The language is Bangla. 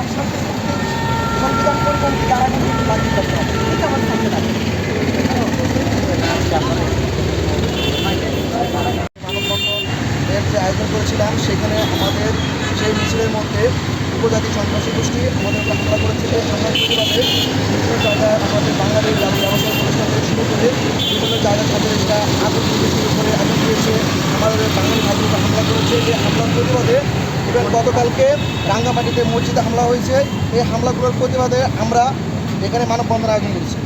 একসাথে সংবিধান পরিপন্থী তারা কিন্তু বাতিল আয়োজন করেছিলাম, সেখানে আমাদের সেই মিছিলের মধ্যে উপজাতি সন্ত্রাসী গোষ্ঠী আমাদের হামলা করেছিল। হামলার প্রতিবাদে বিভিন্ন জায়গায় আমাদের বাঙালির ব্যবসায় প্রতিষ্ঠান থেকে শুরু করে বিভিন্ন জায়গায় তাদের এটা আগুন থেকে শুরু করে আগুন দিয়েছে আমাদের বাঙালি ভাইগুলোকে হামলা করেছে। যে হামলার প্রতিবাদে ইভেন গতকালকে রাঙ্গামাটিতে মসজিদে হামলা হয়েছে। এই হামলাগুলোর প্রতিবাদে আমরা এখানে মানববন্ধন আয়োজন করেছি।